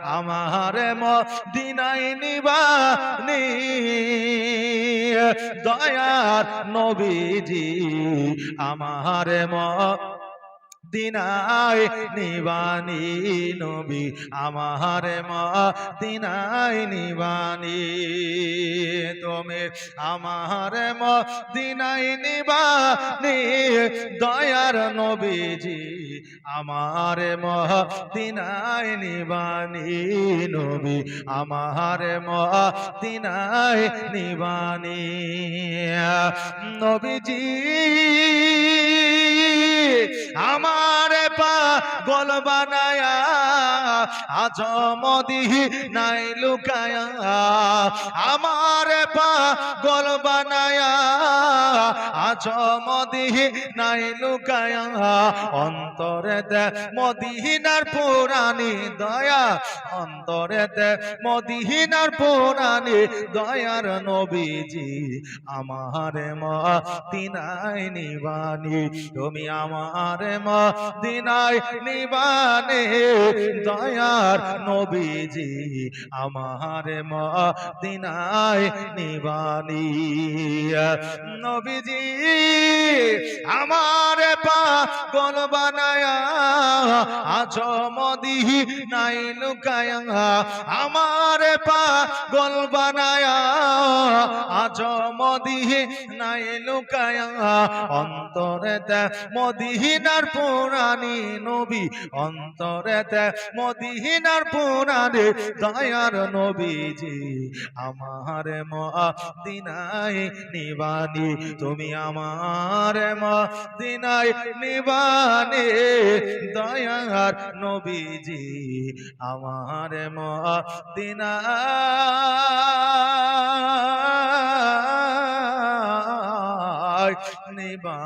আমার মদিনাই নিবানি। দয়ার নবীজি আমার মদিনায় নিবানি নবী, আমার মদিনায় নিবানি। তুমি আমার মদিনায় নিবানি, দয়ার নবীজি, আমার মদিনায় নিবানি নবী, আমার মদিনায় নিবানি। নবীজি আমার পা গল বানায়া আজ মদি নাই লুকায়া। আমার পা গল বানায়া আজ মদি নাই লুকায়া, অন্তরে দে মদিনার পুরানি দয়া, অন্তরে দে মদিনার পুরানি দয়ার নবীজি, আমার মা দিনাই নিবানি, তুমি আমার মা দিনাই নিবানে, দয়ার নবীজি, আমার মা দিনাই নিবানি। নবীজি আমার পা গল বানায়া আজ মদি নাই লুকায়া আমার পা গল বানায়া আজ মদি নাই লুকায়া। অন্তরে তে মদিনার পুরানি নবী অন্তরে তে মদিনার পুরানি দয়ার নবীজি। আমার মদিনায় নিবানি, তুমি আমার মদিনায় নিবানি, দয়ার নবীজি। আমার মদিনায় নিবানি